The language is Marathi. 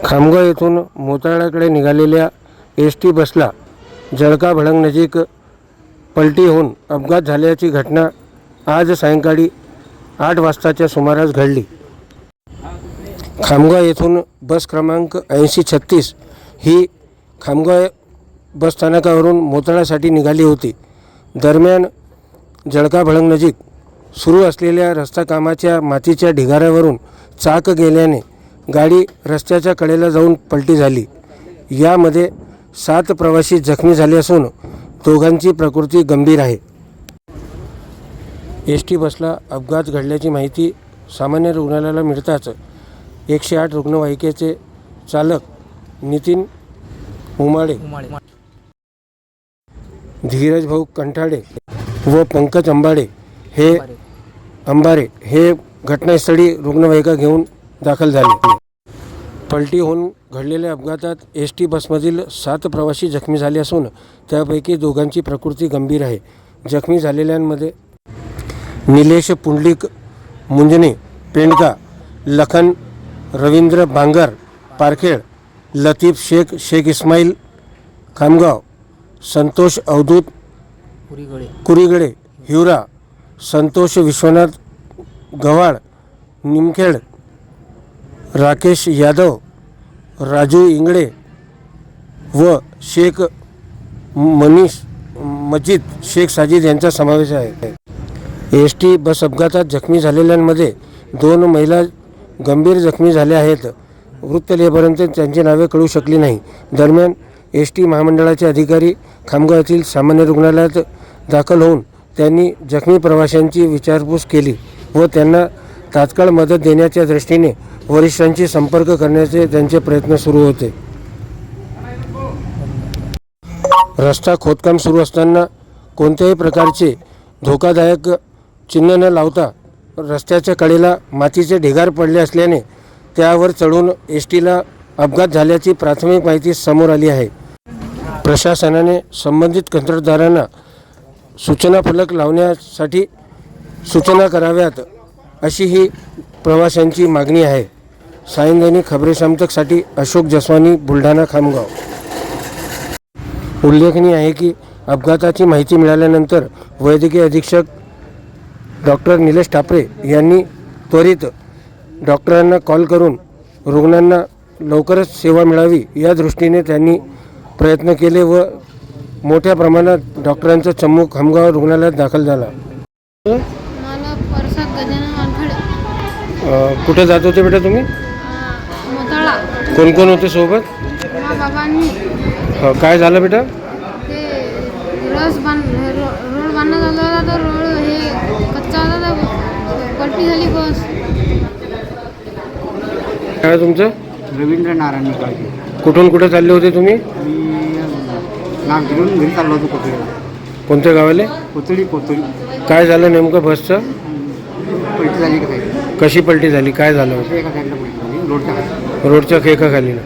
खामगाव येथून मोताळाकडे निघालेल्या एस टी बसला जळका भडंगनजीक पलटी होऊन अपघात झाल्याची घटना आज सायंकाळी आठ वाजताच्या सुमारास घडली. खामगाव येथून बस क्रमांक ऐंशी छत्तीस ही खामगाव बस स्थानकावरून मोताळासाठी निघाली होती. दरम्यान जळका भडंगनजीक सुरू असलेल्या रस्ता कामाच्या मातीच्या ढिगाऱ्यावरून चाक गेल्याने गाडी रस्त्याच्या कडेला जाऊन पलटी झाली. यामध्ये सात प्रवासी जखमी झाले असून दोघांची प्रकृती गंभीर आहे. एस टी बसला अपघात घडल्याची माहिती सामान्य रुग्णालयाला मिळताच एकशे आठ रुग्णवाहिकेचे चालक नितीन उमाडे धीरज भाऊ कंठाडे व पंकज अंबाडे हे अंबारे हे घटनास्थळी रुग्णवाहिका घेऊन दाखल झाले. पलटी होऊन घडलेल्या अपघातात एस टी बसमधील सात प्रवासी जखमी झाले असून त्यापैकी दोघांची प्रकृती गंभीर आहे. जखमी झालेल्यांमध्ये निलेश पुंडलिक मुंजने पेंडका लखन रवींद्र बांगर पारखेड लतीफ शेख शेख इस्माईल खामगाव संतोष अवधूत पुरीगडे कुरीगडे हिवरा संतोष विश्वनाथ गव्हाळ निमखेड राकेश यादव राजू इंगळे व शेख मनीष मजिद शेख साजिद यांचा समावेश आहे. एस टी बस अपघातात जखमी झालेल्यांमध्ये दोन महिला गंभीर जखमी झाल्या आहेत. वृत्तलेपर्यंत त्यांची नावे कळू शकली नाही. दरम्यान एस टी महामंडळाचे अधिकारी खामगाव येथील सामान्य रुग्णालयात दाखल होऊन त्यांनी जखमी प्रवाशांची विचारपूस केली व त्यांना तात्काळ मदत देण्याच्या दृष्टीने वरिष्ठांशी संपर्क करण्याचे त्यांचे प्रयत्न सुरू होते. रस्ता खोदकाम सुरू असताना कोणत्याही प्रकारचे धोकादायक चिन्ह न लावता रस्त्याच्या कडेला मातीचे ढिगार पडले असल्याने त्यावर चढून एस टीला अपघात झाल्याची प्राथमिक माहिती समोर आली आहे. प्रशासनाने संबंधित कंत्राटदारांना सूचना फलक लावण्यासाठी सूचना कराव्यात. अशी ही प्रवाशांची मागणी आहे. सायंदैनिक खबरे समतकसाठी अशोक जसवानी बुलढाणा खामगाव. उल्लेखनीय आहे की अपघाताची माहिती मिळाल्यानंतर वैद्यकीय अधीक्षक डॉक्टर निलेश ठापरे यांनी त्वरित डॉक्टरांना कॉल करून रुग्णांना लवकरच सेवा मिळावी या दृष्टीने त्यांनी प्रयत्न केले व मोठ्या प्रमाणात डॉक्टरांचा चमू खामगाव रुग्णालयात दाखल झाला. अ, कुठे जात होते बेटा तुम्ही? मोताळा. कोण कोण होते सोबत? मा बाबांनी. अ, काय झालं बेटा? ते रस बांध रो- रोड बांधण्यात आला होता तो रोड हे कच्चा होता तर पलटी झाली बस. काय आहे तुमचं? रवींद्र नारायण निकाळजे कुठून कुठे चालले होते तुम्ही? मी नाग घेऊन घरी चाललो होतो कोथळीला. कोणत्या गावाले? कोथळी कोथळी. काय झालं नेमकं बसचं? पलटी झाली का साईड कशी पलटी झाली? काय झालं? एका रोडच्या खाली. रोडच्या खेकाखाली ना.